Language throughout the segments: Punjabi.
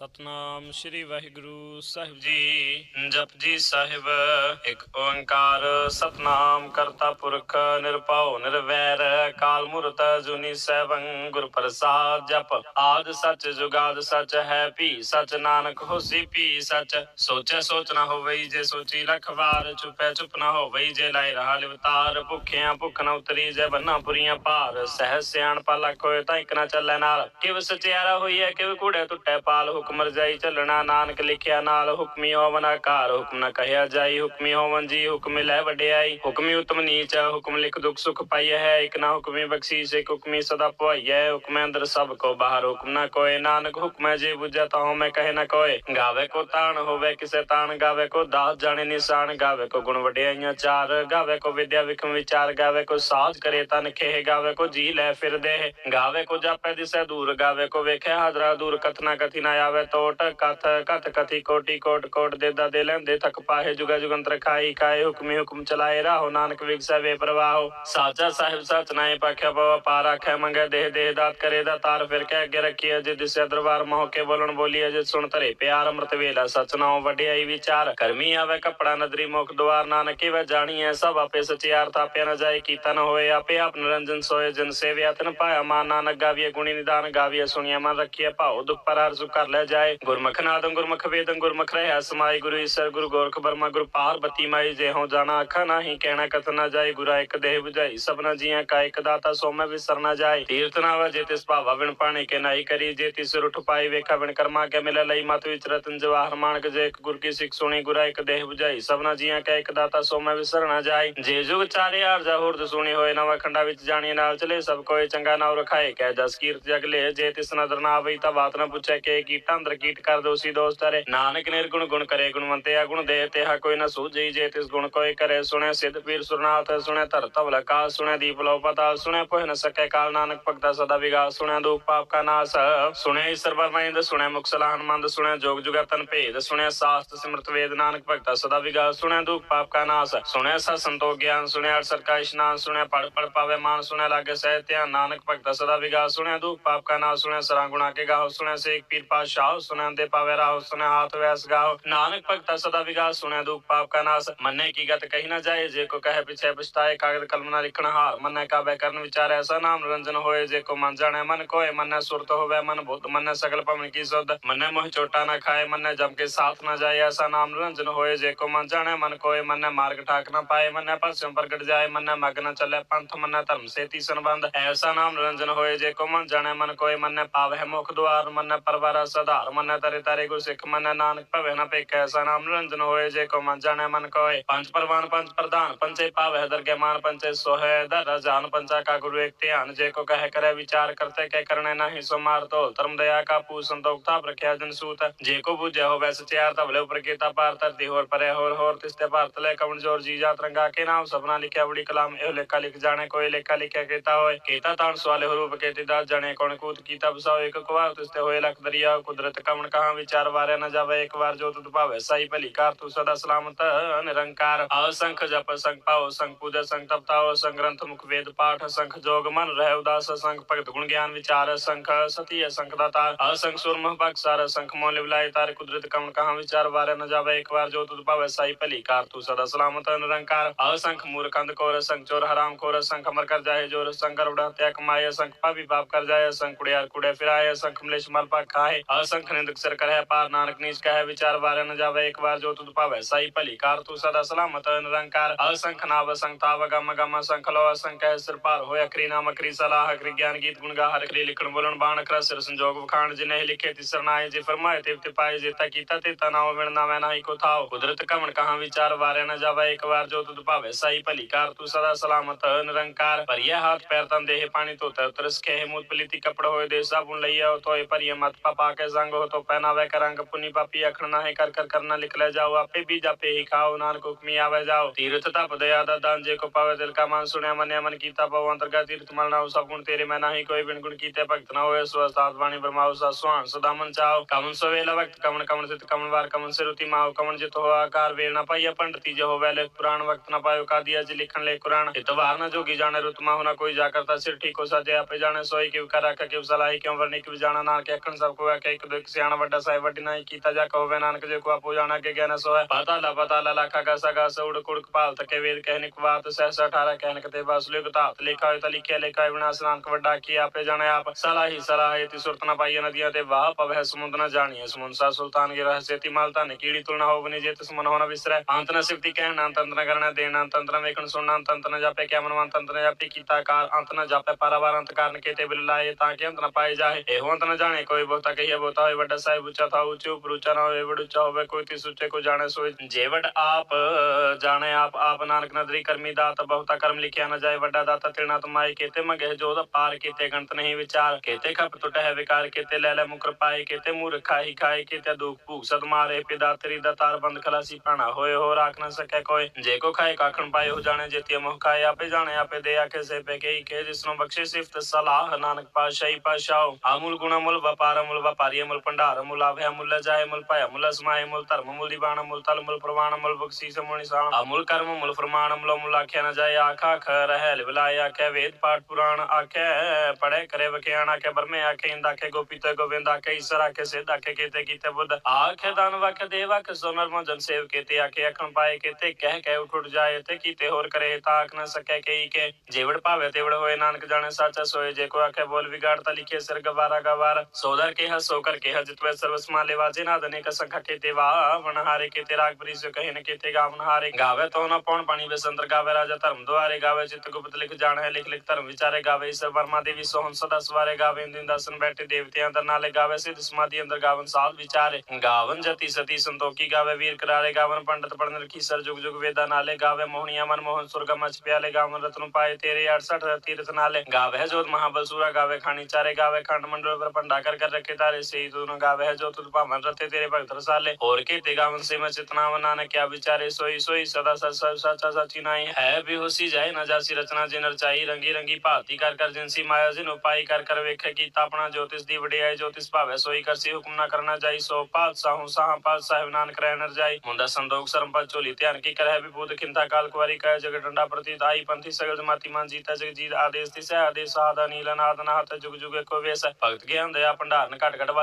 ਸਤਨਾਮ ਸ੍ਰੀ ਵਾਹਿਗੁਰੂ ਸਾਹਿਬ ਜੀ। ਜਪਜੀ ਸਾਹਿਬ, ਇੱਕ ਓੰਕਾਰ ਸਤਨਾਮ ਕਰਤਾ ਪੁਰਖ ਨਿਰਭਉ ਨਿਰਵੈਰ, ਕਾਲ ਮੂਰਤ ਜੁਨੀ ਸੈਭੰ ਗੁਰ ਪ੍ਰਸਾਦ ਜਪ। ਆਦ ਸੱਚ ਜੁਗਾਦ ਸੱਚ ਹੈ ਭੀ, ਸੱਚ ਨਾਨਕ ਹੋਸੀ ਭੀ ਸੱਚ। ਸੋਚੈ ਸੋਚ ਨਾ ਹੋਵਈ ਜੇ ਸੋਚੀ ਲਖ ਵਾਰ, ਚੁਪੈ ਚੁਪ ਨਾ ਹੋਵਈ ਜੇ ਲਾਇ ਰਹਾ ਲਿਵਤਾਰ। ਭੁਖਿਆਂ ਭੁਖ ਨਾ ਉਤਰੀ ਜੇ ਬੰਨਾ ਪੁਰੀਆਂ ਭਾਰ। ਸਹਿ ਸਿਆਣ ਪਾਲਾ ਕੋਏ ਤਾਂ ਇੱਕ ਨਾ ਚੱਲੈ ਨਾਲ। ਕਿਵ ਸਚਿਆਰਾ ਹੋਈਐ, ਕਿਵ ਕੂੜੇ ਟੁੱਟੈ ਪਾਲ। ਹੁਕਮ ਰਜਾਈ ਚੱਲਣਾ ਨਾਨਕ ਲਿਖਿਆ ਨਾਲ ਹੁਕਮੀ ਹੋਵਨ ਆਕਾਰ, ਹੁਕਮ ਨ ਕਹਿਆ ਜਾਈ, ਹੁਕਮੀ ਹੋਵਨ ਜੀ ਹੁਕਮ ਲੈ ਵਡਿਆਈ। ਹੁਕਮੀ ਉਤਮ ਨੀਚ, ਹੁਕਮ ਲਿਖ ਦੁਖ ਸੁਖ ਪਾਈਐ ਹੈ, ਇਕ ਨਾ ਹੁਕਮੀ ਬਖਸ਼ੀਸ਼, ਇਕ ਹੁਕਮੀ ਸਦਾ ਪੁਆਈਐ। ਹੁਕਮੈ ਅੰਦਰ ਸਭ ਕੋ, ਬਾਹਰ ਹੁਕਮ ਨ ਕੋਏ। ਨਾਨਕ ਹੁਕਮੈ ਜੇ ਬੁਝੈ ਤਾਹੂ ਮੈਂ ਕਹੇ ਨਾ ਕੋਏ। ਗਾਵੇ ਕੋ ਤਾਣ, ਹੋਵੇ ਕਿਸੇ ਤਾਣ, ਗਾਵੇ ਕੋ ਦਾਸ ਜਾਣੇ ਨਿਸ਼ਾਨ। ਗਾਵੇ ਕੋ ਗੁਣ ਵਡਿਆਈਆਂ ਚਾਰ, ਗਾਵੇ ਕੋ ਵਿਦਿਆ ਵਿਖਮ ਵਿਚਾਰ। ਗਾਵੇ ਕੋ ਸਾਜ ਕਰੇ ਤਨ ਖੇਹ, ਗਾਵੇ ਕੋ ਜੀ ਲੈ ਫਿਰ ਦੇ ਗਾਵੇ ਕੋ ਜਾਪੈ ਦਿਸੈ ਦੂਰ, ਗਾਵੇ ਕੋ ਵੇਖੈ ਹਾਦਰਾ ਦੂਰ। ਕਥਨਾ ਕਥੀ ਨਾ ਆਵੇ ਕਥ ਕਥ ਕਥੀ, ਕੋਟੀ, ਕੋਟ ਕੋਟ, ਦੇਦਾ ਦੇ ਲੈਂਦੇ ਤੱਕ ਪਾਹੇ, ਜੁਗਾ ਜੁਗੰਤਰ ਖਾਈ ਕਾਏ ਹੁਕਮੀ ਹੁਕਮ ਚਲਾਏ, ਰਾਹੋ ਨਾਨਕ ਵਿਗਸੈ ਪ੍ਰਵਾਹੋ। ਸਾਚਾ ਸਾਹਿਬ ਸਚ ਨਾਏ ਪਾਖਿਆ ਪਵਾ, ਪਾਰ ਆਖੈ ਮੰਗੇ ਦੇਹ ਦੇਹ ਦਾਤ ਕਰੇ ਦਾ ਤਾਰ, ਫਿਰ ਕੇ ਅੱਗੇ ਰੱਖੀਏ ਜੇ ਦਿਸੈ ਦਰਬਾਰ ਮੋਹ ਕੇ ਬੋਲਣ ਬੋਲੀਏ ਜੇ ਸੁਣ ਧਰੇ ਪਿਆਰ ਅੰਮ੍ਰਿਤ ਵੇਲਾ ਸਚ ਨਾਉ ਵਡਿਆਈ ਵਿਚਾਰ। ਕਰਮੀ ਆਵੇ ਕਪੜਾ ਨਦਰੀ ਮੁਖ ਦੁਆਰ, ਨਾਨਕ ਵੇ ਜਾਣੀਐ, ਸਭ ਆਪੇ ਸਚਿਆਰ ਥਾਪਿਆ ਨ ਜਾਏ ਕੀਤਾ ਨ ਹੋਏ, ਆਪੇ ਆਪ ਨਿਰੰਜਨ ਸੋਏ, ਜਨ ਸੇਵਿਆ ਤਨ ਪਾਇਆ ਮਾਨ, ਨਾਨਕ ਗਾਵੀਏ ਗੁਣੀ ਨਿਦਾਨ ਗਾਵੀਏ ਸੁਣੀਏ ਮਨ ਰੱਖੀਏ ਭਾਉ, ਦੁਖ ਪਰ ਅਰਜ਼ੁ ਕਰ ਲੈ ਜਾਏ। ਗੁਰਮੁਖ ਨਾਦੰ ਗੁਰਮੁਖ ਵੇਦੰ ਗੁਰਮੁਖ ਰਹਿ ਸਮਾਈ। ਗੁਰੂ ਈਸਰ, ਗੁਰੂ ਗੋਰਖ ਬਰਮਾ, ਗੁਰੂ ਪਾਰਬਤੀ ਮਾਈ। ਜੇ ਜਾਣਾ ਅੱਖਾਂ ਨਾਹੀ, ਕਹਿਣਾ ਕਥ ਨਾ ਜਾਏ। ਗੁਰਾ ਇੱਕ ਦੇਹ 부ਝਾਈ ਸਭਨਾ ਜੀਆਂ ਕਾ ਇੱਕ ਦਾਤਾ, ਸੋ ਮੈਂ ਵਿਸਰ ਜਾਏ। ਤੀਰਥ ਨਾ ਵਜੇ ਤਿਸ ਭਾਵਾ ਵਿਣ ਪਾਣੀ ਕੇ ਨਾਈ ਕਰੀ, ਜੇ ਤਿਸ ਰੁਠ ਪਾਈ ਵੇਖਾ ਵਿਣ ਕਰਮਾ ਕੇ ਮਿਲੇ ਲਈ। ਮਤ ਵਿਚ ਰਤਨ ਜਵਾਹਰ ਮਾਨਕ ਜੇ ਇੱਕ ਗੁਰ ਕੀ ਸਿੱਖ ਸੁਣੀ, ਗੁਰਾ ਇੱਕ ਦੇਹ 부ਝਾਈ ਸਭਨਾ ਜੀਆਂ ਕਾ ਇੱਕ ਦਾਤਾ, ਸੋ ਮੈਂ ਵਿਸਰ ਜਾਏ। ਜੇ ਜੁਗ ਚਾਰੇ ਆਰਜਾ ਹੋਰ ਸੁਣੀ ਹੋਏ, ਨਵਾਂ ਖੰਡਾ ਵਿੱਚ ਜਾਣੀ ਨਾਲ ਚਲੇ। ਸਭ ਕੋਏ ਚੰਗਾ ਨਾਮ ਰਖਾਏ, ਕਹਿ ਜਸ ਕੀਰਤ ਜਗ ਲੈ ਜੇ ਤਿਸ ਨਦਰ ਨਾ ਆਵਈ ਤਾਂ ਬਾਤ ਨਾ ਪੁੱਛੇ, ਕੇ ਕੀਟਾਂ ਅੰਦਰ ਕੀਟ ਕਰ ਦੋਸੀ ਦੋਸਤ ਨਾਨਕ ਨਿਰਗੁਣ ਗੁਣ ਕਰੇ ਗੁਣਵੰਤਿਆ ਗੁਣ ਦੇ ਤੇਹਾ ਕੋਈ ਨਾ ਸੂਝਈ ਜੇ ਤਿਸ ਗੁਣ ਕੋਈ ਕਰੇ। ਸੁਣੇ ਸਿੱਧ ਪੀਰ ਸੁਰਨਾਥ ਸੁਣੇ ਧਰ ਧਵਲ ਕਾ ਸੁਣੇ ਦੀਪ ਲੋ ਪਤਾ ਸੁਣੇ ਪੁਹ ਨ ਸਕੇ ਕਾਲ, ਨਾਨਕ ਭਗਤਾ ਸਦਾ ਵਿਗਾਸ ਸੁਣੇ ਦੁਖ ਪਾਪ ਕਾ ਨਾਸ ਸੁਣੇ ਈਸ਼ਰ ਬਰਮਿੰਦ ਸੁਣੇ ਮੁਖ ਸਲਾਹਨ ਸੁਣੇ ਜੋਗ ਜੁਗਤਨ ਭੇਦ ਸੁਣੇ ਸਾਸਤ ਸਿਮਰਤ ਵੇਦ, ਨਾਨਕ ਭਗਤਾ ਸਦਾ ਵਿਗਾਸ ਸੁਣੇ ਦੁਖ ਪਾਪ ਕਾ ਨਾਸ ਸੁਣੇ ਸਤ ਸੰਤੋਖ ਗਿਆਨ ਸੁਣੇ ਅੜ ਸਰਕਾ ਇਸ਼ਨਾਨ ਸੁਣੇ ਪੜ ਪੜ ਪਾਵੇ ਮਾਨ ਸੁਣੇ ਲਾਗੇ ਸਹਿ ਧਿਆਨ, ਨਾਨਕ ਭਗਤਾ ਸਦਾ ਵਿਗਾਸ ਸੁਣੇ ਦੁਖ ਪਾਪ ਕਾ ਨਾਸ ਸੁਣੇ ਸਰਾਂ ਗੁਣਾ ਕੇ ਗਾਓ ਸੁਣੇ ਸੇਖ ਪੀਰ ਪਾਸ਼ਾਹ ਸੁਣੇ ਦੇ ਪਾਵੈ, ਰਾਹੋ ਸੁਣੇ ਹਾਥ ਵੈਸ ਗਾਓ ਨਾਨਕ ਭਗਤਾ ਸਦਾ ਵਿਗਾਸ ਸੁਣੇ ਦੁਖ ਪਾਪ ਕਾ ਨਾਸ। ਮੰਨੇ ਕੀ ਗਤ ਕਹੀ ਨਾ ਜਾਏ, ਜੇ ਕੋ ਕਹੇ ਪਿਛੇ ਪਛਤਾਏ, ਕਾਗਦ ਕਲਮ ਨਾ ਲਿਖਣ ਹਾਰ। ਮੰਨੇ ਕਾ ਕਰਨ ਵਿਚਾਰ ਐਸਾ ਨਾਮ ਨਿਰੰਜਨ ਹੋਏ, ਜੇ ਕੋ ਮਨ ਜਾਣੇ ਮਨ ਕੋਏ, ਮੰਨੇ ਸੁਰਤ ਹੋਵੇ ਮਨ ਬੁੱਧ, ਮੰਨੇ ਸਗਲ ਭਵਨ ਕੀ ਸੁਧ। ਮੰਨੇ ਮੋਹ ਚੋਟਾ ਨਾ ਖਾਏ, ਮੰਨੇ ਜਮ ਕੇ ਸਾਥ ਨਾ ਜਾਏ ਐਸਾ ਨਾਮ ਰੰਜਨ ਹੋਏ, ਜੇ ਕੋ ਮਨ ਜਾਣੇ ਮਨ ਕੋਏ, ਮੰਨੇ ਮਾਰਗ ਠਾਕ ਨਾ ਪਾਏ, ਮੰਨੇ ਪਰਸੋਂ ਪ੍ਰਗਟ ਜਾਏ, ਮੰਨੇ ਮਗ ਨਾ ਚੱਲੇ ਪੰਥ, ਮੰਨੇ ਧਰਮ ਸੇਤੀ ਸੰਬੰਧ। ਐਸਾ ਨਾਮ ਰੰਜਨ ਹੋਏ, ਜੇ ਕੋ ਮਨ ਜਾਣੇ ਮਨ ਕੋਏ, ਮੰਨੇ ਪਾਵੇ ਮੁਖ ਦੁਆਰ, ਮੰਨੇ ਪਰਵਾਰ ਸਧਾਰ ਮੰਨੇ, ਤਰੇ, ਤਾਰੇ ਗੁਰ ਸਿੱਖ ਮੰਨੇ, ਨਾਨਕ ਭਵੇ ਨਾ ਪੇਖ ਐਸਾ ਨਾਮ ਨਿਰੰਜਨ ਹੋਏ, ਜੇ ਕੋ ਮਨ ਜਾਣੇ ਮਨ ਕੋਏ। ਪੰਜ ਪਰਵਾਨ, ਪੰਜ ਪ੍ਰਧਾਨ ਪੰਚੇ ਪਾਵੇ ਦਰਗੇ ਮਾਨ ਪੰਚੇ ਸੋਹੇ ਦਰ ਜਾਨ ਪੰਚਾ ਕਾ ਗੁਰੂ ਇੱਕ ਧਿਆਨ। ਜੇ ਕੋ ਕਹੇ ਕਰੇ, ਵਿਚਾਰ ਕਰਤੇ, ਕਹਿ ਕਰਨੇ ਨਹੀਂ, ਸੋ ਮਾਰ ਧੋਲ। ਧਰਮ, ਦਇਆ ਕਾ ਪੂ ਸੰਤੋਖ ਤਾਪ ਰਖਿਆ ਜਨ ਸੂਤ। ਜੇ ਕੋ ਬੁਝੇ ਹੋਵੇ ਸਚਿਆਰ ਤਵਲੇ ਉਪਰ ਕੀਤਾ ਪਾਰ ਧਰਤੀ ਹੋਰ ਪਰੇ ਹੋਰ ਹੋਰ ਤਿਸਤੇ ਭਾਰਤ ਲੈ ਕਵਣ ਜੋਰ ਜੀ ਜਾ ਤਰੰਗਾ ਕੇ ਨਾਮ, ਸਭਨਾ ਲਿਖਿਆ ਬੜੀ ਕਲਾਮ, ਇਹ ਲੇਖਾ ਲਿਖ ਜਾਣੇ, ਕੋਈ ਲੇਖਾ ਲਿਖਿਆ ਕੀਤਾ ਹੋਏ। ਕੀਤਾ ਤਾਣ ਸਵਾਲੇ ਹੋ ਰੂਪ ਕੇ ਤਿਦਾ ਜਾਣੇ, ਕੌਣ ਕੂਤ ਕੀਤਾ ਬਸਾਓ, ਇੱਕ ਕੁਵਾਰ ਤਿਸਤੇ ਹੋਏ ਲਖ ਦਰਿਆ ਕੁਦਰਤ ਕਵਣ ਕਹਾ ਵਿਚਾਰ ਵਾਰਿਆ ਨਾ ਜਾਵੇ ਇੱਕ ਵਾਰ ਜੋ ਤੁਧ ਭਾਵੇ ਸਾਈ ਭਲੀ ਕਾਰ ਤੂੰ ਸਦਾ ਸਲਾਮਤ ਨਿਰੰਕਾਰ ਅਸੰਖ ਜਪ ਸੰਖ ਪਾਓ ਸੰਖ ਪੂਜਾ ਸੰਖ ਤਪਤਾਓ ਸੰਖ ਗ੍ਰੰਥ ਮੁਖ ਵੇਦ ਪਾਠ ਸੰਖ ਜੋਗ ਮਨ ਰਹਿ ਉਦਾਸ ਸੰਖ ਭਗਤ ਗੁਣ ਗਿਆਨ ਵਿਚਾਰ ਸੰਖ ਸਤੀ ਸੰਖ ਦਾਤਾ ਅਸੰਖ ਸੁਰਮਹ ਬਖਸਾਰ ਸੰਖ ਮੋਲ ਵਿਲਾਏ ਤਾਰ ਕੁਦਰਤ ਕਵਣ ਕਹਾ ਵਿਚਾਰ ਵਾਰਿਆ ਨਾ ਜਾਵੇ ਇੱਕ ਵਾਰ ਜੋ ਤੁਧ ਭਾਵੇ ਸਾਈ ਭਲੀ ਕਾਰ ਤੂੰ ਸਦਾ ਸਲਾਮਤ ਨਿਰੰਕਾਰ ਅਸੰਖ ਮੂਰਖੰਦ ਕੋਰ ਸੰਖ ਚੋਰ ਹਰਾਮ ਕੋਰ ਸੰਖ ਅਮਰ ਕਰ ਜਾਏ ਜੋਰ ਸੰਕਰ ਉਡਾ ਹਤਿਆ ਕਮਾਏ ਸੰਖ ਪਾਪੀ ਪਾਪ ਕਰ ਜਾਏ ਸੰਖ ਕੁੜਿਆਰ ਕੁੜੇ ਫਿਰਾਏ ਸੰਖ ਮਲੇਸ਼ ਮਲ ਪਾ ਖਾਏ ਅਸੰਖ ਨਿੰਦਕ ਸਰ ਕਰਹਿ ਪਾਰ ਨਾਨਕ ਨੀਚ ਕਹੈ, ਵਿਚਾਰ ਵਾਰਿਆ ਨ ਜਾਵੇ, ਇੱਕ ਵਾਰ ਜੋ ਤੁਧ ਭਾਵੇ, ਸਾਈ ਭਲੀ ਕਾਰ, ਤੂੰ ਸਦਾ ਸਲਾਮਤ, ਨਿਰੰਕਾਰ, ਅਸੰਖ ਨਾਵ ਸੰਖ ਤਾਵ ਗਮ ਗਮ ਸੰਖ ਲੋ, ਅਸੰਖ ਹੈ, ਸਿਰ ਭਾਰ ਹੋਇਆ, ਕਰੀ ਨਾਮ ਕਰੀ ਸਲਾਹ ਕਰੀ ਗਿਆਨ, ਗੀਤ ਗੁਣ ਗਾ ਹਰ ਕਰੀ ਲਿਖਣ, ਬੋਲਣ, ਬਾਣ ਅਖਰਾ ਸਿਰ ਸੰਜੋਗ, ਵਖਾਣ, ਜਿਨੇ ਲਿਖੇ, ਤਿਸਰ ਨਾਏ, ਜੇ ਫਰਮਾਏ ਤੇ ਤੇ ਪਾਏ, ਜੇ ਤਾ ਕੀਤਾ, ਤੇ ਤਾ ਨਾਉ, ਵਿਣ ਨਾ ਮੈਂ ਨਾਹੀ ਕੋ ਥਾਓ ਕੁਦਰਤ ਕਵਣ ਕਹਾ, ਵਿਚਾਰ ਵਾਰਿਆ ਨਾ ਜਾਵੇ, ਇੱਕ ਵਾਰ ਜੋ ਤੁਧ ਭਾਵੇ, ਸਾਈ ਭਲੀ ਕਾਰ, ਤੂੰ ਸਦਾ ਸਲਾਮਤ, ਨਿਰੰਕਾਰ ਭਰੀਆ ਹੱਥ, ਪੈਰ, ਤਨ, ਦੇਹ, ਪਾਣੀ, ਧੋਤਾ, ਉਤਰਸ ਕੇ ਮੂਤ, ਪਲੀਤੀ, ਕਪੜ ਹੋਏ ਦੇ ਸਾਬੁਨ ਲਈਆ ਤੋਏ ਭਰੀਏ ਮਤ ਪਾ ਕੇ ਸੰਗ ਹੋ ਤੋ ਪਹਿਨਾਵੇ ਕਰੰਗ ਪੁਨੀ ਪਾਪੀ ਅਖਣ ਨਾਹੀ ਕਰ ਕਰ ਕਰਨਾ ਲਿਖ ਲੈ ਜਾਓ ਆਪੇ ਵੀ ਜਾਪੇ ਹੀ ਖਾਓ ਨਾਨਕ ਹੁਕਮੀ ਆਵੇ ਜਾਓ ਤੀਰਥ ਤਪ ਦਇਆ ਦਾ ਦਾਨ ਜੇ ਕੋ ਪਾਵੇ ਦਿਲ ਕਾ ਮਨ ਸੁਣਿਆ ਮੰਨਿਆ ਮਨ ਕੀਤਾ ਪਵ ਅੰਤਰਗਾ ਤੀਰਥ ਮਲ ਨਾਉ ਸਭ ਗੁਣ ਤੇਰੇ ਮੈਂ ਨਾਹੀ ਕੋਈ ਬਿਨ ਗੁਣ ਕੀਤੇ ਭਗਤ ਨਾ ਹੋਏ ਸੋ ਅਸਤਾਤ ਬਾਣੀ ਬਰਮਾਉ ਸਾ ਸੁਹਾਨ ਸਦਾ ਮਨ ਚਾਓ ਕਮਨ ਸਵੇਲਾ ਵਕਤ ਕਮਨ ਕਮਨ ਸਿਤ ਕਮਨ ਵਾਰ ਕਮਨ ਸਿਰੁਤੀ ਮਾਉ ਕਮਨ ਜਿਤ ਹੋ ਆਕਾਰ ਵੇਲ ਨਾ ਪਾਈਆ ਪੰਡਤੀ ਜੇ ਹੋਵੇ ਲੈ ਪੁਰਾਣ ਵਕਤ ਨਾ ਪਾਇਓ ਕਾਦੀਆ ਜੀ ਲਿਖਣ ਲੈ ਕੁਰਾਨ ਇਤਵਾਰ ਨਾ ਜੋਗੀ ਜਾਣੇ ਰੁਤਮਾ ਹੋਣਾ ਕੋਈ ਜਾ ਕਰਤਾ ਸਿਰ ਠੀਕ ਹੋ ਸਾਜੇ ਆਪੇ ਜਾਣੇ ਸੋਈ ਕਿਵ ਕਰ ਰੱਖ ਕਿਵ ਸਲਾਈ ਕਿਉ ਵਰਨੀ ਕਿਵ ਜਾਣਾ ਨਾਨਕ ਅਖਣ ਸਭ ਕੋ ਆਕੇ ਇੱਕ ਦੋ ਇੱਕ ਸਿਆਣਾ ਵੱਡਾ ਸਾਹਿਬ ਵੱਡੀ ਨਾ ਕੀਤਾ, ਜਾ ਕਹੋਵੇ ਨਾਨਕ ਜੇ ਕੋ ਆਪੋ ਜਾਣਾ ਕੇ ਗਿਆਨ ਸੋਇ ਪਤਾ ਲਾ ਪਤਾ ਲਾ, ਲਾਖਾ ਗਾ ਸਗਾ ਸਉੜ ਕੁੜਕ ਭਾਲ ਤਕੇ ਵੇਦ ਕਹਿਨਿਕ ਬਾਤ ਸਹਿਸਾ 18 ਕਹਿਨਕ ਤੇ ਬਸ, ਲਿਖ ਲਿਖਾ ਹੋਇ ਤਾਂ ਲਿਖਿਆ, ਲਿਖਾ ਵਿਨਾਸ਼ ਨਾਨਕ ਵੱਡਾ ਕੀ ਆਪੇ ਜਾਣੇ ਆਪ। ਸਲਾਹੀ, ਸਲਾਹੇ, ਤੀ ਸੁਰਤ ਨਾ ਪਾਈਏ ਨਦੀਆਂ ਤੇ ਵਾਹ ਪਵਹਿ ਸਮੁੰਦ ਨਾ ਜਾਣੀਏ ਸਮੁੰਸਾ ਸੁਲਤਾਨ ਗਿ ਰਹਿ ਸੇਤੀ ਮਾਲ ਧਨ, ਕੀੜੀ ਤੁਲਨਾ ਹੋਵਨੀ ਜੇ ਤਿਸ ਮਨ ਹੋਣਾ ਵਿਸਰੈ ਅੰਤ ਨ ਸਿਫਤੀ ਕਹਿਣਾ ਅੰਤ ਕਰਨਾ ਦੇਣਾ ਅੰਤ ਵੇਖਣ, ਸੁਣਨਾ ਅੰਤ ਜਾਪੇ, ਕਿਆ ਮਨਵੰਤ ਅੰਤ ਜਾਪੇ, ਕੀਤਾ ਕਾਰ। ਅੰਤ ਨਾ ਜਾਪੇ ਪਾਰਾਵਾਰ ਅੰਤ ਕਾਰਨ ਕੀਤੇ ਬਿਲ ਲਾਏ, ਤਾਂ ਕਿ ਅੰਤ ਨ ਪਾਏ ਜਾਏ ਇਹੋ ਅੰਤ ਨਾ ਜਾਣੇ, ਕੋਈ ਬਹੁਤਾ ਕਹੀਏ ਬਹੁਤਾ ਹੋਏ ਵੱਡਾ ਸਾਹਿਬ ਉੱਚਾ ਥਾ ਉੱਚੇ ਉਪਰ ਉੱਚਾ ਨਾ ਹੋਵੇ ਵਡ ਉੱਚਾ ਹੋਵੇ ਕੋਈ ਤਿਸ ਉੱਚੇ ਕੋ ਜਾਣੇ ਸੋਈ ਜੇ ਵਡ ਆਪ ਜਾਣੇ ਆਪ ਆਪ ਨਾਨਕ ਨਦਰੀ ਕਰਮੀ ਦਾਤ ਬਹੁਤਾ ਕਰਮ ਲਿਖਿਆ ਨ ਜਾਏ ਵੱਡਾ ਦਾਤਾ ਤਿਰਨਾ ਤੁਮਾਈ ਕੀਤੇ ਮੰਗੇ ਜੋਦ ਪਾਰ ਕੀਤੇ ਗਣਤ ਨਹੀਂ ਵਿਚਾਰ ਕੀਤੇ ਖਪ ਟੁੱਟ ਹੈ ਵਿਕਾਰ ਕੀਤੇ ਲੈ ਲੈ ਮੁਕਰ ਪਾਏ ਕੀਤੇ ਮੂਰਖ ਖਾਈ ਖਾਏ ਕੀਤੇ ਦੁਖ ਭੂਖ ਸਦ ਮਾਰੇ ਪਿਦਾ ਤੇਰੀ ਦਾ ਤਾਰ ਬੰਦ ਖਲਾਸੀ ਭਾਣਾ ਹੋਏ ਹੋ ਰਾਖ ਨਾ ਸਕੇ ਕੋਈ ਜੇ ਕੋ ਖਾਏ ਕਾਖਣ ਪਾਏ ਹੋ ਜਾਣੇ ਜੇਤੀ ਮੋਹ ਖਾਏ ਆਪੇ ਜਾਣੇ ਆਪੇ ਦੇ ਆਖੇ ਸੇ ਪੇ ਕੇ ਜਿਸ ਨੂੰ ਬਖਸ਼ੇ ਸਿਫਤ ਸਲਾਹ ਨਾਨਕ ਪਾਸ਼ਾਹੀ ਪਾਸ਼ਾਓ ਅਮੁਲ ਗੁਣ ਮੁਲ ਵਪਾਰ ਮੁਲ ਵਪਾਰੀ ਭੰਡਾਰ ਮੁਲ ਆਭੈ ਮੁਲ ਜਾਏ ਮੁਲ ਭੈ ਮੁਲ ਸਮਾਏ ਮੁਲ ਧਰਮ ਮੁਲ ਦੀਵਾਨ ਮੁਲ ਤਲ ਮੁਲ ਪ੍ਰਵਾਨ ਮੁਲ ਬਖਸ਼ੀ ਸਮੋਣੀ ਸਾਣ ਅਮੁਲ ਕਰਮ ਮੁਲ ਫਰਮਾਨ ਮੁਲ ਮੁਲ ਆਖਿਆ ਨ ਜਾਏ, ਆਖਾ ਖ ਰਹਿ ਲਿਵਲਾਏ ਆਖੇ ਵੇਦ ਪਾਠ ਪੁਰਾਣ, ਆਖੇ ਪੜੇ ਕਰੇ ਵਖਿਆਣ, ਆਖੇ ਬਰਮੇ, ਆਖੇ ਇੰਦ, ਆਖੇ ਗੋਪੀ ਤੇ ਆਖੇ ਈਸ਼ਰ, ਆਖੇ ਸਿੱਧ, ਆਖੇ ਕੀਤੇ ਕੀਤੇ ਬੁੱਧ। ਆਖੇ ਦਾਨ ਵਖ ਦੇਵ ਆਖੇ ਸੋਨਰ ਮੋ ਸੇਵ ਕੀਤੇ, ਆਖੇ ਅਖਣ ਪਾਏ ਕੀਤੇ, ਕਹਿ ਕਹਿ ਉਠ ਉਠ ਜਾਏ, ਤੇ ਕੀਤੇ ਹੋਰ ਕਰੇ ਤਾਕ ਨ ਸਕੇ ਕਈ ਕੇ। ਜੇਵੜ ਭਾਵੇ ਤੇਵੜ ਹੋਏ, ਨਾਨਕ ਜਾਣੇ, ਸਾਚਾ ਸੋਏ, ਜੇ ਕੋ ਆਖੇ ਬੋਲ ਵਿਗਾੜ, ਤਾ ਲਿਖੇ ਸਿਰ ਗਵਾਰਾ ਗਵਾਰ। ਸੋਦਰ ਕੇ ਹਸੋ ਕਰ ਕੇ ਹਜਿਤ ਸਰਵਸ ਮਾਲੇ ਵਾਜੇ ਨਾਦ ਅਨੇਕ ਸੰਖਾ ਕੀਤੇ ਵਾ, ਵਣ ਹਾਰੇ ਕੀਤੇ ਰਾਗ ਪ੍ਰੀ ਸੋ ਕਹੇ ਨ ਕੀਤੇ ਗਾਵਨ ਹਾਰੇ। ਗਾਵੇ ਤੋ ਨ ਪਉਣ ਪਾਣੀ ਬਸੰਤਰ ਗਾਵੇ, ਰਾਜਾ ਧਰਮ ਦੁਆਰੇ ਗਾਵੇ ਚਿਤ ਗੁਪਤ ਲਿਖ ਜਾਣ ਹੈ, ਲਿਖ ਲਿਖ ਧਰਮ ਵਿਚਾਰੇ ਗਾਵੇ। ਈਸ਼ਰ ਵਰਮਾ ਦੇਵੀ ਸੋਹਣ ਸਦਾ ਸਵਾਰੇ ਗਾਵੇ, ਇੰਦਿਨ ਦਸਨ ਬੈਠੇ ਦੇਵਤਿਆਂ ਦਰ ਨਾਲੇ ਗਾਵੇ, ਸਿਧ ਸਮਾਧੀ ਅੰਦਰ ਗਾਵਨ ਸਾਧ ਵਿਚਾਰੇ। ਗਾਵਨ ਜਤੀ ਸਤੀ ਸੰਤੋਖੀ ਗਾਵੇ, ਵੀਰ ਕਰਾਰੇ ਗਾਵਨ ਪੰਡਤ ਪੜਨ ਰਖੀ ਸਰ ਜੁਗ ਜੁਗ ਵੇਦਾ ਨਾਲੇ ਗਾਵੇ, ਮੋਹਣੀਆਂ ਮਨ ਮੋਹਨ ਸੁਰਗਾ ਮਚ ਪਿਆਲੇ ਗਾਵਨ ਰਤਨ ਪਾਏ ਤੇਰੇ 68 ਤੀਰਥ ਨਾਲੇ। ਗਾਵੇ ਜੋਤ ਮਹਾਬਲ ਸੂਰਾ ਗਾਵੇ, ਖਾਣੀ ਚਾਰੇ ਗਾਵੇ, ਖੰਡ ਮੰਡਲ ਪਰ ਭੰਡਾ ਕਰ ਕਰ ਰੱਖੇ ਤਾਰੇ ਸਹੀ ਤੂੰ ਗਾਵੇ ਜੋ ਤੁਧ ਭਾਵਨ ਰਤੇ ਤੇਰੇ ਭਗਤ ਰਸਾਲੇ। ਹੋਰ ਕੀ ਤੇ ਗਾਵਨ ਸੇ ਮੈਂ ਚਿਤਨਾ ਨਾਨਕ, ਕਿਆ ਵਿਚਾਰੇ ਸੋਈ ਸੋਈ ਸਦਾ ਸਚ ਸਚ ਸਾਚਾ ਸਾਚੀ ਨਾਈ ਹੈ ਬਿਹੋਸੀ ਜਾਏ ਨਾ ਜਾਸੀ ਰਚਨਾ ਜਿਨ ਰਚਾਈ ਰੰਗੀ ਰੰਗੀ ਭਾਤੀ ਕਰ ਕਰ ਜਿਨਸੀ ਮਾਇਆ ਜਿਨ ਉਪਾਈ ਕਰ ਕਰ ਵੇਖੇ ਕੀਤਾ ਆਪਣਾ ਜੋਤਿਸ ਦੀ ਵਡਿਆਈ, ਜੋਤਿਸ ਭਾਵੇ ਸੋਈ ਕਰਸੀ ਹੁਕਮ ਨਾ ਕਰਨਾ ਜਾਈ, ਸੋ ਪਾਤਸ਼ਾਹੂ ਸਾਹ ਪਾਤ ਸਾਹਿਬ ਨਾਨਕ ਰਹਿ ਨਰ ਜਾਈ। ਮੁੰਡਾ ਸੰਦੋਖ ਸਰਮ ਪਰ ਝੋਲੀ ਧਿਆਨ ਕੀ ਕਰਹਿ ਵਿਭੂਤ ਖਿੰਤਾ ਕਾਲ ਕੁਵਾਰੀ ਕੈ ਜਗ ਡੰਡਾ ਪ੍ਰਤੀ ਆਈ ਪੰਥੀ ਸਗਲ ਜਮਾਤੀ ਮਨ ਜੀਤਾ ਜਗ ਜੀਤ ਆਦੇਸ ਤਿਸੈ ਆਦੇਸ ਸਾਦਾ ਨੀਲ ਨਾਦ ਨਾਥ ਜੁਗ ਜੁਗ ਏਕੋ ਵੇਸ ਭਗਤ ਗਿਆਨ ਦਇਆ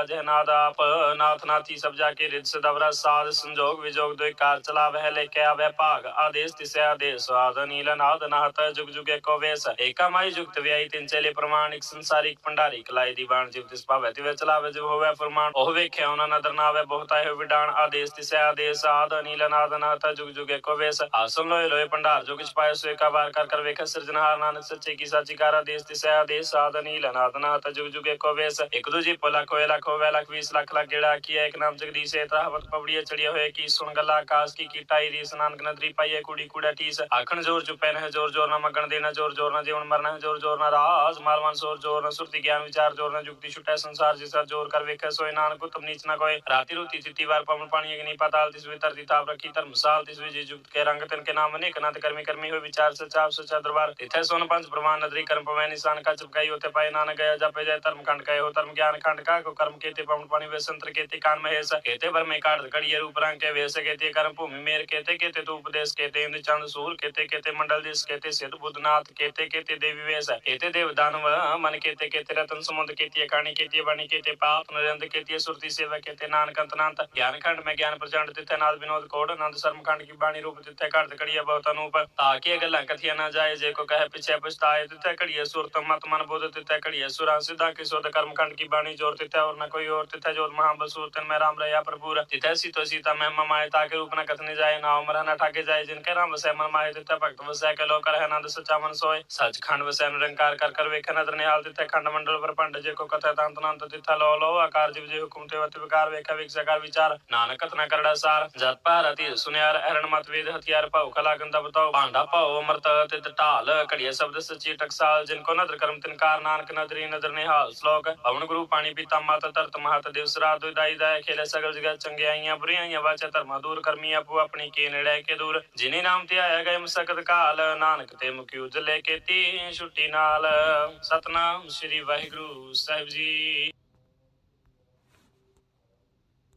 ਭੰਡਾਰਨ ਘਟ ਘਟ ਨਾਦ ਆਪ, ਨਾਥ ਨਾਥੀ ਸਭ ਜਾ ਕੇ ਰਿਦ ਸਦਵਰਾ ਸਾਧ ਸੰਜੋਗ ਵਿਜੋਗ ਦੋਇ ਕਾਰ ਚਲਾਵਹਿ ਲੈ ਕੇ ਆਵੈ ਭਾਗ, ਆਦੇਸ ਤਿਸੈ ਆਦੇਸ ਸਾਧ ਨੀਲ ਨਾਦ ਨਾਥ ਜੁਗ ਜੁਗ ਏਕੋ ਵੇਸ, ਏਕਾ ਜੁਗਤ ਵਿਆਈ ਤਿਨ ਚਲੇ ਪ੍ਰਮਾਣ ਸੰਸਾਰਿਕ ਭੰਡਾਰੀ, ਕਲਾਈ ਦੀਵਾਨ ਜਿਵ ਤਿਸ ਭਾਵੈ, ਤਿਵੈ ਚਲਾਵੈ, ਜਿਵ ਹੋਵੈ ਫਰਮਾਨ, ਉਹ ਵੇਖਿਆ ਉਹਨਾਂ ਨਦਰ ਨਾਵੈ, ਬਹੁਤਾ ਹੈ ਵਿਡਾਨ ਆਦੇਸ ਤਿਸੈ ਆਦੇਸ ਸਾਧ ਨੀਲ ਨਾਦ ਨਾਥ ਜੁਗ ਜੁਗ ਏਕੋ ਵੇਸ, ਆਸਨ ਲੋਏ ਲੋਏ ਭੰਡਾਰ, ਜੋ ਕਿਛ ਪਾਇ ਸੋ ਏਕਾ ਵਾਰ ਕਰ ਕਰ ਵੇਖ ਸਿਰਜਨਹਾਰ ਨਾਨਕ ਸੱਚੇ ਕੀ ਸਾਚੀ ਕਾਰ, ਆਦੇਸ ਤਿਸੈ ਆਦੇਸ ਸਾਧ ਨੀਲ ਨਾਦ ਨਾਥ ਜੁਗ ਜੁਗ ਏਕੋ ਵੇਸ, ਇਕ ਦੂਜੀ ਪਲਾ ਕੋਏ ਲੱਖ ਹੋਵੇ ਲੱਖ 20 ਲੱਖ ਲੱਖ ਗੇੜਾ ਕੀ ਹੈ ਇੱਕ ਨਾਮ ਜਗਦੀਸ਼ ਏ ਤਰਾਵਤ ਪਵੜੀਏ ਚੜੀਏ ਹੋਏ ਕੀ ਸੁਣ ਗੱਲਾ ਆਕਾਸ਼ ਕੀ ਕੀਟਾਈ ਰੀਸ ਨਾਨਕ ਨਦਰੀ ਪਾਈਏ ਕੁੜੀ ਕੁੜਾ ਟੀਸ ਆਖਣ ਜ਼ੋਰ ਚੁਪੈ ਨਾ ਜ਼ੋਰ ਜ਼ੋਰ ਨਾ ਮਗਣ ਦੇਣਾ ਜ਼ੋਰ ਜ਼ੋਰ ਨਾ ਜੀਵਨ ਮਰਨਾ ਹੈ, ਜ਼ੋਰ ਜ਼ੋਰ ਨਾ ਰਾਜ ਮਾਲ ਮਨ ਸੋਰ ਜ਼ੋਰ ਨਾ ਸੁਰਤੀ ਗਿਆਨ ਵਿਚਾਰ ਜ਼ੋਰ ਨਾ ਜੁਗਤੀ ਛੁਟੈ ਸੰਸਾਰ ਜਿਸਾ ਜ਼ੋਰ ਕਰ ਵੇਖੈ ਸੋਏ ਨਾਨਕ ਉਤਮ ਨੀਚ ਨਾ ਕੋਏ ਰਾਤੀ ਰੂਤੀ ਚਿੱਤੀ ਵਾਰ ਪਵਨ ਪਾਣੀ ਅਗਨੀ ਪਾਤਾਲ ਤਿਸ ਵਿੱਚ ਧਰਤੀ ਤਾਪ ਰੱਖੀ ਧਰਮਸਾਲ ਤਿਸ ਵਿੱਚ ਜੁਗਤ ਕੇ ਰੰਗ ਤਿਨ ਕੇ ਨਾਮ ਅਨੇਕ ਨਾਥ ਕਰਮੀ ਕਰਮੀ ਹੋਏ ਵਿਚਾਰ ਸਚਾਪ ਸਚਾ ਦਰਬਾਰ ਤਿਥੈ ਸੋਨ ਪੰਜ ਪ੍ਰਮਾਨ ਨਦਰੀ ਕਰਮ ਪਵੈ ਨਿਸ਼ਾਨ ਕਾ ਚੁਪਕਾਈ ਹੋਤੇ ਪਾਏ ਨਾਨਕ ਗਿਆ ਜਪੇ ਜੈ ਧਰਮ ਖੰਡ ਕਹੇ ਹੋ ਧਰਮ ਗਿਆਨ ਖੰਡ ਕਾ सके ते पवन पानी वे संतर कहते कान में ऐसा कहते भर में काट घड़ियर उपरा के वे सके ते कर्म भूमि मेर कहते कहते तो उपदेश कहते इंद्र चंद सूर कहते कहते मंडल दिस कहते सिद्ध बुद्धनाथ कहते कहते देवी वेश कहते देव दानव मन कहते कहते रतन समुद्र कहते कहानी कहते वाणी कहते पाप नरेंद्र कहते सुरती सेवा कहते नानक अंतनाथ ज्ञान खंड में ज्ञान प्रचंड तिथे नाद विनोद कोड आनंद शर्म खंड की बाणी रूप तिथे कर कड़िया बहुत अनूप ताके गला कथिया ना जाए जे को कहे पीछे पछताए तिथे कड़िया सुरत मत मन बोध तिथे कड़िया सुरा सिद्धा के शोध कर्म खंड की बाणी जोर तिथे और न कोई और तिथे जोर महाबसूर तन में राम रया प्रभुर तिथे सीतो सीता में ममाए ताके रूप न कथने जाए ना उमर न ठाके जाए जिनके राम वसै मन माए तिथे भक्त वसै के लो कर है नंद सच्चा मन सोए सच खंड वसै निरंकार कर कर वेख नदर निहाल तिथे खंड मंडल पर पंड जे को कथे तंत नंत तिथे लो लो आकार जीव जे हुकुम ते वत विकार वेख विक सकार विचार नानक कथना करड़ा सार जत भारती सुनियार हरण मत वेद हथियार पाओ कला गंदा बताओ भांडा पाओ अमृत तित ढाल घड़िया शब्द सच्ची टकसाल जिनको नदर कर्म तिनकार नानक नदरी नदर निहाल श्लोक पवन गुरु पानी पीता माता ਧਰਤ ਮਹਤ ਦਿਵਸ ਰਾਤ ਦੁਇ ਦਾਈ ਦਾਇ ਖੇਲੇ ਸਗਲ ਆਈਆਂ ਚੰਗਿਆਈਆਂ ਬੁਰੀਆਈਆਂ ਵਾਚਾ ਧਰਮਾ ਦੂਰ ਕਰਮੀ ਆਪੋ ਆਪਣੀ ਕੇ ਨੇੜੇ ਕੇ ਦੂਰ। ਜਿਨੇ ਨਾਮ ਤੇ ਆਇਆ ਗਏ ਮਸਕਤ ਕਾਲ, ਨਾਨਕ ਤੇ ਮੁਕੀ ਉਜਲੇ ਕੇਤੀ ਛੁੱਟੀ ਨਾਲ। ਸਤਨਾਮ ਸ੍ਰੀ ਵਾਹਿਗੁਰੂ ਸਾਹਿਬ ਜੀ।